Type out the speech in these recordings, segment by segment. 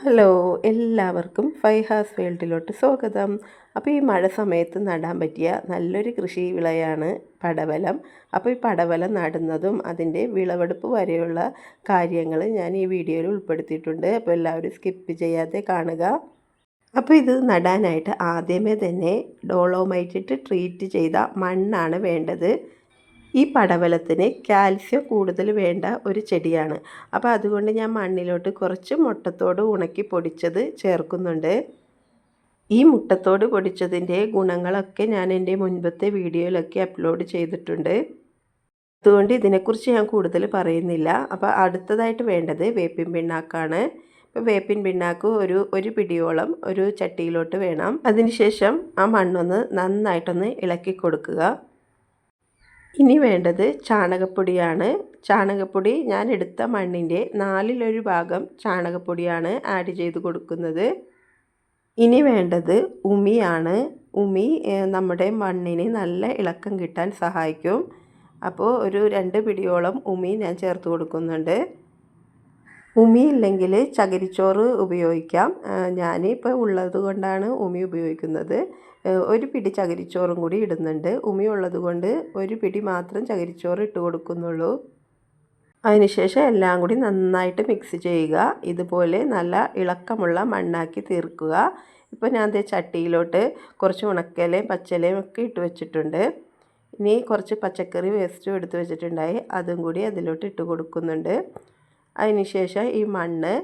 Hello എല്ലാവർക്കും ഫൈഹാസ് വേൾഡിലോട്ട് സ്വാഗതം. അപ്പോൾ ഈ മഴ സമയത്ത് നടാൻ പറ്റിയ നല്ലൊരു കൃഷി വിളയാണ് പടവലം. അപ്പോൾ ഈ പടവലം നടുന്നതും അതിന്റെ വിളവെടുപ്പ് വരെയുള്ള കാര്യങ്ങൾ ഞാൻ ഈ വീഡിയോയിൽ ഉൾപ്പെടുത്തിയിട്ടുണ്ട്. അപ്പോൾ എല്ലാവരും സ്കിപ്പ് ചെയ്യാതെ കാണുക. അപ്പോൾ ഇത് നടാനായിട്ട് ആദ്യമേ തന്നെ ഡോളോമൈറ്റിട്ട് ട്രീറ്റ് ചെയ്ത മണ്ണാണ് വേണ്ടത്. ഈ പടവലത്തിന് കാൽസ്യം കൂടുതൽ വേണ്ട ഒരു ചെടിയാണ്. അപ്പോൾ അതുകൊണ്ട് ഞാൻ മണ്ണിലോട്ട് കുറച്ച് മുട്ടത്തോട് ഉണക്കി പൊടിച്ചത് ചേർക്കുന്നുണ്ട്. ഈ മുട്ടത്തോട് പൊടിച്ചതിന്റെ ഗുണങ്ങളൊക്കെ ഞാൻ എന്റെ മുൻപത്തെ വീഡിയോയിലൊക്കെ അപ്ലോഡ് ചെയ്തിട്ടുണ്ട്. അതുകൊണ്ട് ഇതിനെക്കുറിച്ച് ഞാൻ കൂടുതൽ പറയുന്നില്ല. അപ്പോൾ അടുത്തതായിട്ട് വേണ്ടത് വേപ്പിൻ പിണ്ണാക്കാണ്. ഇപ്പോൾ വേപ്പിൻ പിണ്ണാക്ക് ഒരു ഒരു പിടിയോളം ഒരു ചട്ടിയിലോട്ട് വേണം. അതിനുശേഷം ആ മണ്ണൊന്ന് നന്നായിട്ടൊന്ന് ഇളക്കി കൊടുക്കുക. ഇനി വേണ്ടത് ചാണകപ്പൊടിയാണ്. ചാണകപ്പൊടി ഞാൻ എടുത്ത മണ്ണിന്റെ നാലിലൊരു ഭാഗം ചാണകപ്പൊടിയാണ് ആഡ് ചെയ്ത് കൊടുക്കുന്നത്. ഇനി വേണ്ടത് ഉമിയാണ്. ഉമി നമ്മുടെ മണ്ണിന് നല്ല ഇളക്കം കിട്ടാൻ സഹായിക്കും. അപ്പോൾ ഒരു രണ്ട് പിടിയോളം ഉമി ഞാൻ ചേർത്ത് കൊടുക്കുന്നുണ്ട്. ഉമി ഇല്ലെങ്കിൽ ചകിരിച്ചോറ് ഉപയോഗിക്കാം. ഞാനിപ്പോൾ ഉള്ളത് കൊണ്ടാണ് ഉമി ഉപയോഗിക്കുന്നത്. ഒരു പിടി ചകിരിച്ചോറും കൂടി ഇടുന്നുണ്ട്. ഉമി ഉള്ളത് കൊണ്ട് ഒരു പിടി മാത്രം ചകിരിച്ചോറ് ഇട്ട് കൊടുക്കുന്നുള്ളൂ. അതിനുശേഷം എല്ലാം കൂടി നന്നായിട്ട് മിക്സ് ചെയ്യുക. ഇതുപോലെ നല്ല ഇളക്കമുള്ള മണ്ണാക്കി തീർക്കുക. ഇപ്പോൾ ഞാൻ ദേ ചട്ടിയിലോട്ട് കുറച്ച് ഉണക്കലയും പച്ചലയും ഒക്കെ ഇട്ട് വെച്ചിട്ടുണ്ട്. ഇനി കുറച്ച് പച്ചക്കറി വേസ്റ്റും എടുത്ത് വെച്ചിട്ടുണ്ടായി. അതും കൂടി അതിലോട്ട് ഇട്ട് കൊടുക്കുന്നുണ്ട്. അതിനുശേഷം ഈ മണ്ണ്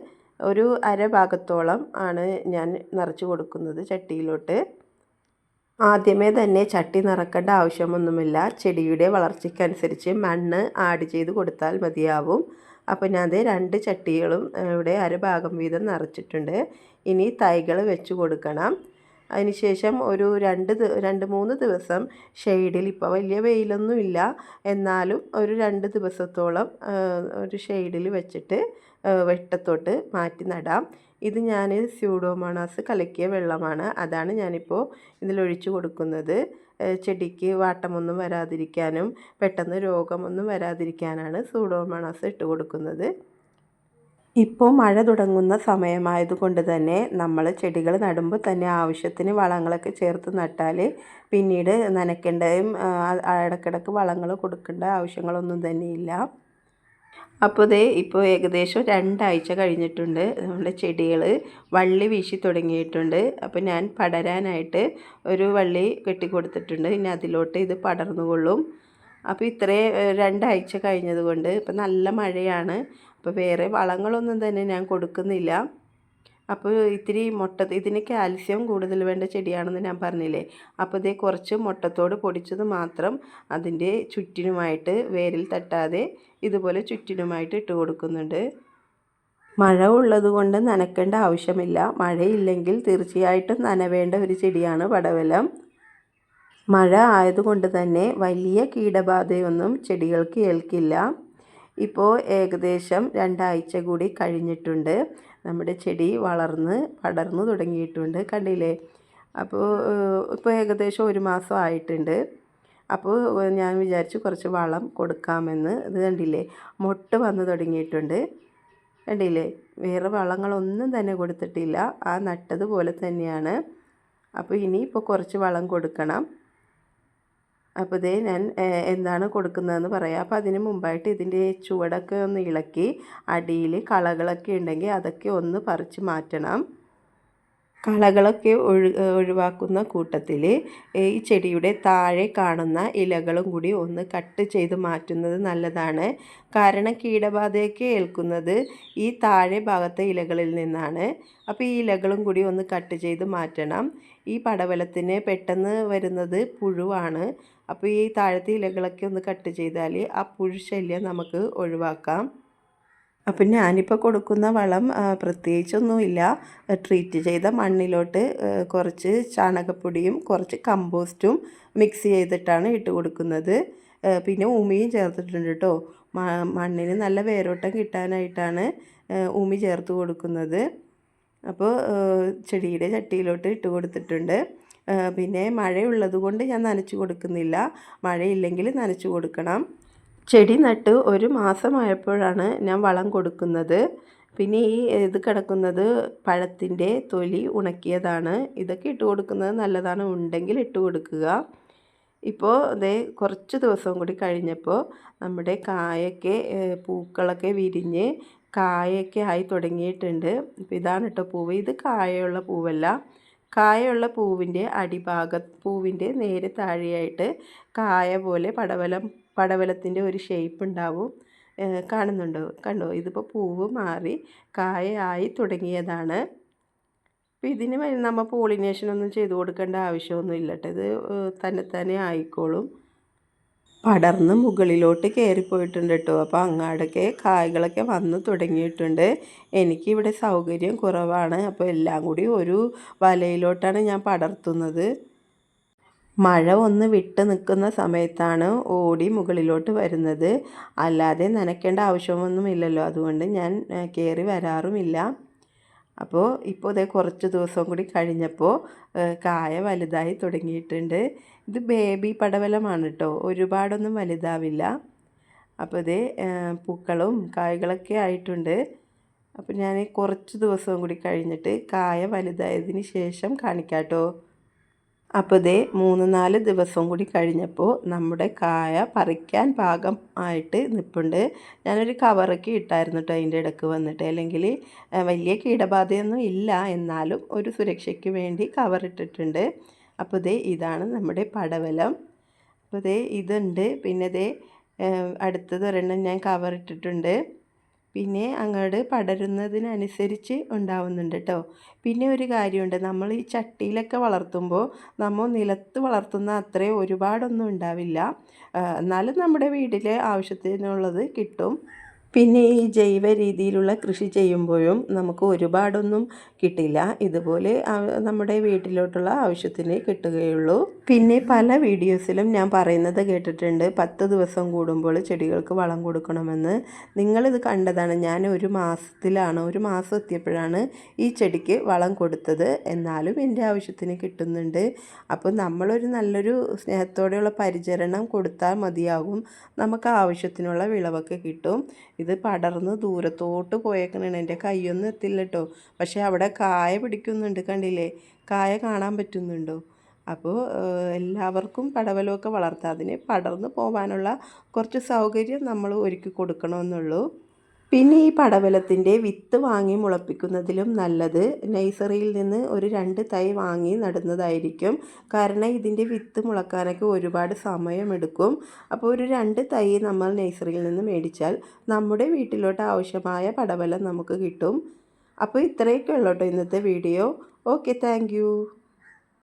ഒരു അര ഭാഗത്തോളം ആണ് ഞാൻ നിറച്ച് കൊടുക്കുന്നത് ചട്ടിയിലോട്ട്. ആദ്യമേ തന്നെ ചട്ടി നിറക്കേണ്ട ആവശ്യമൊന്നുമില്ല. ചെടിയുടെ വളർച്ചയ്ക്കനുസരിച്ച് മണ്ണ് ആഡ് ചെയ്ത് കൊടുത്താൽ മതിയാവും. അപ്പോൾ ഞാൻ അത് രണ്ട് ചട്ടികളും ഇവിടെ അരഭാഗം വീതം നിറച്ചിട്ടുണ്ട്. ഇനി തൈകൾ വെച്ച് കൊടുക്കണം. അതിനുശേഷം ഒരു രണ്ട് രണ്ട് മൂന്ന് ദിവസം ഷെയ്ഡിൽ ഇപ്പോൾ വലിയ വെയിലൊന്നുമില്ല. എന്നാലും ഒരു രണ്ട് ദിവസത്തോളം ഒരു ഷെയ്ഡിൽ വെച്ചിട്ട് വെട്ടത്തോട്ട് മാറ്റി നടാം. ഇത് ഞാൻ സ്യൂഡോമോണാസ് കലക്കിയ വെള്ളമാണ്. അതാണ് ഞാനിപ്പോൾ ഇതിലൊഴിച്ചു കൊടുക്കുന്നത്. ചെടിക്ക് വാട്ടമൊന്നും വരാതിരിക്കാനും പെട്ടെന്ന് രോഗമൊന്നും വരാതിരിക്കാനാണ് സ്യൂഡോമോണാസ് ഇട്ട് കൊടുക്കുന്നത്. ഇപ്പോൾ മഴ തുടങ്ങുന്ന സമയമായതുകൊണ്ട് തന്നെ നമ്മൾ ചെടികൾ നടുമ്പോൾ തന്നെ ആവശ്യത്തിന് വളങ്ങളൊക്കെ ചേർത്ത് നട്ടാൽ പിന്നീട് നനയ്ക്കേണ്ടതും ഇടയ്ക്കിടയ്ക്ക് വളങ്ങൾ കൊടുക്കേണ്ട ആവശ്യങ്ങളൊന്നും തന്നെയില്ല അപ്പോൾ ഇതേ ഇപ്പോൾ ഏകദേശം രണ്ടാഴ്ച കഴിഞ്ഞിട്ടുണ്ട് നമ്മുടെ ചെടികൾ വള്ളി വീശി തുടങ്ങിയിട്ടുണ്ട്. അപ്പോൾ ഞാൻ പടരാനായിട്ട് ഒരു വള്ളി കെട്ടിക്കൊടുത്തിട്ടുണ്ട്. ഇനി അതിലോട്ട് ഇത് പടർന്നുകൊള്ളും. അപ്പോൾ ഇത്രയും രണ്ടാഴ്ച കഴിഞ്ഞതുകൊണ്ട് ഇപ്പം നല്ല മഴയാണ്. അപ്പോൾ വേറെ വളങ്ങളൊന്നും തന്നെ ഞാൻ കൊടുക്കുന്നില്ല. അപ്പോൾ ഇത്തിരി മുട്ട ഇതിന് കാൽസ്യം കൂടുതൽ വേണ്ട ചെടിയാണെന്ന് ഞാൻ പറഞ്ഞില്ലേ? അപ്പോൾ ഇതേ കുറച്ച് മുട്ടത്തോട് പൊടിച്ചത് മാത്രം അതിന്റെ ചുറ്റിനുമായിട്ട് വേരിൽ തട്ടാതെ ഇതുപോലെ ചുറ്റിനുമായിട്ട് ഇട്ട് കൊടുക്കുന്നുണ്ട്. മഴ ഉള്ളതുകൊണ്ട് നനക്കേണ്ട ആവശ്യമില്ല. മഴയില്ലെങ്കിൽ തീർച്ചയായിട്ടും നനവേണ്ട ഒരു ചെടിയാണ് പടവലം മഴ ആയതുകൊണ്ട് തന്നെ വലിയ കീടബാധയൊന്നും ചെടികൾക്ക് ഏൽക്കില്ല. ഇപ്പോൾ ഏകദേശം രണ്ടാഴ്ച കൂടി കഴിഞ്ഞിട്ടുണ്ട്. നമ്മുടെ ചെടി വളർന്ന് പടർന്നു തുടങ്ങിയിട്ടുണ്ട് കണ്ടില്ലേ? അപ്പോൾ ഇപ്പോൾ ഏകദേശം ഒരു മാസം ആയിട്ടുണ്ട്. അപ്പോൾ ഞാൻ വിചാരിച്ചു കുറച്ച് വളം കൊടുക്കാമെന്ന്. ഇത് കണ്ടില്ലേ? മൊട്ട് വന്ന് തുടങ്ങിയിട്ടുണ്ട്. കണ്ടില്ലേ? വേറെ വളങ്ങളൊന്നും തന്നെ കൊടുത്തിട്ടില്ല. ആ നട്ടതുപോലെ തന്നെയാണ്. അപ്പോൾ ഇനിയിപ്പോൾ കുറച്ച് വളം കൊടുക്കണം. അപ്പോൾ ഇതേ ഞാൻ എന്താണ് കൊടുക്കുന്നതെന്ന് പറയാം. അപ്പോൾ അതിന് മുമ്പായിട്ട് ഇതിന്റെ ചുവടൊക്കെ ഒന്ന് ഇളക്കി അടിയിൽ കളകളൊക്കെ ഉണ്ടെങ്കിൽ അതൊക്കെ ഒന്ന് പറിച്ച് മാറ്റണം. കളകളൊക്കെ ഒഴി ഒഴിവാക്കുന്ന കൂട്ടത്തിൽ ഈ ചെടിയുടെ താഴെ കാണുന്ന ഇലകളും കൂടി ഒന്ന് കട്ട് ചെയ്ത് മാറ്റുന്നത് നല്ലതാണ്. കാരണം കീടബാധയൊക്കെ ഏൽക്കുന്നത് ഈ താഴെ ഭാഗത്തെ ഇലകളിൽ നിന്നാണ്. അപ്പോൾ ഈ ഇലകളും കൂടി ഒന്ന് കട്ട് ചെയ്ത് മാറ്റണം. ഈ പടവലത്തിന് പെട്ടെന്ന് വരുന്നത് പുഴുവാണ്. അപ്പോൾ ഈ താഴത്തെ ഇലകളൊക്കെ ഒന്ന് കട്ട് ചെയ്താൽ ആ പുഴു ശല്യം നമുക്ക് ഒഴിവാക്കാം. അപ്പം ഞാനിപ്പോൾ കൊടുക്കുന്ന വളം പ്രത്യേകിച്ചൊന്നുമില്ല. ട്രീറ്റ് ചെയ്ത മണ്ണിലോട്ട് കുറച്ച് ചാണകപ്പൊടിയും കുറച്ച് കമ്പോസ്റ്റും മിക്സ് ചെയ്തിട്ടാണ് ഇട്ട് കൊടുക്കുന്നത്. പിന്നെ ഉമിയും ചേർത്തിട്ടുണ്ട് കേട്ടോ മണ്ണിന് നല്ല വേരോട്ടം കിട്ടാനായിട്ടാണ് ഉമി ചേർത്ത് കൊടുക്കുന്നത്. അപ്പോൾ ചെടിയുടെ ചട്ടിയിലോട്ട് ഇട്ട് കൊടുത്തിട്ടുണ്ട്. പിന്നെ മഴയുള്ളത് കൊണ്ട് ഞാൻ നനച്ച് കൊടുക്കുന്നില്ല. മഴയില്ലെങ്കിൽ നനച്ചു കൊടുക്കണം. ചെടി നട്ട് ഒരു മാസമായപ്പോഴാണ് ഞാൻ വളം കൊടുക്കുന്നത്. പിന്നെ ഈ ഇത് കിടക്കുന്നത് പഴത്തിന്റെ തൊലി ഉണക്കിയതാണ്. ഇതൊക്കെ ഇട്ട് കൊടുക്കുന്നത് നല്ലതാണ്. ഉണ്ടെങ്കിൽ ഇട്ട് കൊടുക്കുക. ഇപ്പോൾ അതേ കുറച്ച് ദിവസം കൂടി കഴിഞ്ഞപ്പോൾ നമ്മുടെ കായൊക്കെ പൂക്കളൊക്കെ വിരിഞ്ഞ് കായൊക്കെ ആയി തുടങ്ങിയിട്ടുണ്ട്. ഇപ്പോൾ ഇതാണ് കേട്ടോ പൂവ്. ഇത് കായുള്ള പൂവല്ല. കായുള്ള പൂവിന്റെ അടിഭാഗ പൂവിന്റെ നേരെ താഴെയായിട്ട് കായ പോലെ പടവലം പടവലത്തിന്റെ ഒരു ഷേപ്പ് ഉണ്ടാവും കാണുന്നുണ്ടോ? കണ്ടോ? ഇതിപ്പോൾ പൂവ് മാറി കായയായി തുടങ്ങിയതാണ്. അപ്പോൾ ഇതിന് നമ്മൾ പോളിനേഷനൊന്നും ചെയ്ത് കൊടുക്കേണ്ട ആവശ്യമൊന്നും ഇല്ല കേട്ടോ ഇത് തന്നെത്താനെ ആയിക്കോളും. പടർന്ന് മുകളിലോട്ട് കയറിപ്പോയിട്ടുണ്ട് കേട്ടോ അപ്പോൾ അങ്ങാടൊക്കെ കായ്കളൊക്കെ വന്ന് തുടങ്ങിയിട്ടുണ്ട്. എനിക്കിവിടെ സൗകര്യം കുറവാണ്. അപ്പോൾ എല്ലാം കൂടി ഒരു വലയിലോട്ടാണ് ഞാൻ പടർത്തുന്നത്. മഴ ഒന്ന് വിട്ട് നിൽക്കുന്ന സമയത്താണ് ഓടി മുകളിലോട്ട് വരുന്നത്. അല്ലാതെ നനയ്ക്കേണ്ട ആവശ്യമൊന്നുമില്ലല്ലോ. അതുകൊണ്ട് ഞാൻ കയറി വരാറുമില്ല. അപ്പോൾ ഇപ്പോൾ ഇതേ കുറച്ച് ദിവസം കൂടി കഴിഞ്ഞപ്പോൾ കായ വലുതായി തുടങ്ങിയിട്ടുണ്ട്. ഇത് ബേബി പടവലമാണ് കേട്ടോ ഒരുപാടൊന്നും വലുതാവില്ല. അപ്പോൾ ഇതേ പൂക്കളും കായകളൊക്കെ ആയിട്ടുണ്ട്. അപ്പോൾ ഞാൻ കുറച്ച് ദിവസവും കൂടി കഴിഞ്ഞിട്ട് കായ വലുതായതിന് ശേഷം കാണിക്കാം കേട്ടോ അപ്പോൾ ഇതേ മൂന്ന് നാല് ദിവസം കൂടി കഴിഞ്ഞപ്പോൾ നമ്മുടെ കായ പറിക്കാൻ പാകം ആയിട്ട് നിൽപ്പുണ്ട് ഞാനൊരു കവറൊക്കെ ഇട്ടായിരുന്നു കേട്ടോ അതിന്റെ ഇടയ്ക്ക് വന്നിട്ട്. അല്ലെങ്കിൽ വലിയ കീടബാധയൊന്നും ഇല്ല. എന്നാലും ഒരു സുരക്ഷയ്ക്ക് വേണ്ടി കവർ ഇട്ടിട്ടുണ്ട്. അപ്പോൾ ഇതേ ഇതാണ് നമ്മുടെ പടവലം. അപ്പോൾ ഇതേ ഇതുണ്ട്. പിന്നെ ഇതേ അടുത്തത് ഒരെണ്ണം ഞാൻ കവർ ഇട്ടിട്ടുണ്ട്. പിന്നെ അങ്ങോട്ട് പടരുന്നതിനനുസരിച്ച് ഉണ്ടാവുന്നുണ്ട് കേട്ടോ പിന്നെ ഒരു കാര്യമുണ്ട്. നമ്മൾ ഈ ചട്ടിയിലൊക്കെ വളർത്തുമ്പോൾ നമ്മൾ നിലത്ത് വളർത്തുന്ന അത്രയും ഒരുപാടൊന്നും ഉണ്ടാവില്ല. എന്നാലും നമ്മുടെ വീട്ടിലെ ആവശ്യത്തിനുള്ളത് കിട്ടും. പിന്നെ ഈ ജൈവ രീതിയിലുള്ള കൃഷി ചെയ്യുമ്പോഴും നമുക്ക് ഒരുപാടൊന്നും കിട്ടില്ല. ഇതുപോലെ നമ്മുടെ വീട്ടിലോട്ടുള്ള ആവശ്യത്തിന് കിട്ടുകയുള്ളൂ. പിന്നെ പല വീഡിയോസിലും ഞാൻ പറയുന്നത് കേട്ടിട്ടുണ്ട്. പത്ത് ദിവസം കൂടുമ്പോൾ ചെടികൾക്ക് വളം കൊടുക്കണമെന്ന്. നിങ്ങളിത് കണ്ടതാണ്. ഞാൻ ഒരു മാസത്തിലാണ് ഒരു മാസം എത്തിയപ്പോഴാണ് ഈ ചെടിക്ക് വളം കൊടുത്തത്. എന്നാലും എന്റെ ആവശ്യത്തിന് കിട്ടുന്നുണ്ട്. അപ്പോൾ നമ്മളൊരു നല്ലൊരു സ്നേഹത്തോടെയുള്ള പരിചരണം കൊടുത്താൽ മതിയാകും. നമുക്ക് ആവശ്യത്തിനുള്ള വിളവൊക്കെ കിട്ടും. ഇത് പടർന്ന് ദൂരത്തോട്ട് പോയേക്കണാണ്. എന്റെ കൈയൊന്നും എത്തില്ല കേട്ടോ പക്ഷേ അവിടെ കായ പിടിക്കുന്നുണ്ട് കണ്ടില്ലേ? കായ കാണാൻ പറ്റുന്നുണ്ടോ? അപ്പോൾ എല്ലാവർക്കും പടവലമൊക്കെ വളർത്താം. അതിന് പടർന്ന് പോകാനുള്ള കുറച്ച് സൗകര്യം നമ്മൾ ഒരുക്കി കൊടുക്കണമെന്നുള്ളൂ. പിന്നെ ഈ പടവലത്തിന്റെ വിത്ത് വാങ്ങി മുളപ്പിക്കുന്നതിലും നല്ലത് നഴ്സറിയിൽ നിന്ന് ഒരു രണ്ട് തൈ വാങ്ങി നടുന്നതായിരിക്കും. കാരണം ഇതിന്റെ വിത്ത് മുളക്കാനൊക്കെ ഒരുപാട് സമയമെടുക്കും. അപ്പോൾ ഒരു രണ്ട് തൈ നമ്മൾ നഴ്സറിയിൽ നിന്ന് മേടിച്ചാൽ നമ്മുടെ വീട്ടിലോട്ട് ആവശ്യമായ പടവലം നമുക്ക് കിട്ടും. അപ്പോൾ ഇത്രയൊക്കെ ഉള്ളൂ കേട്ടോ ഇന്നത്തെ വീഡിയോ. Okay thank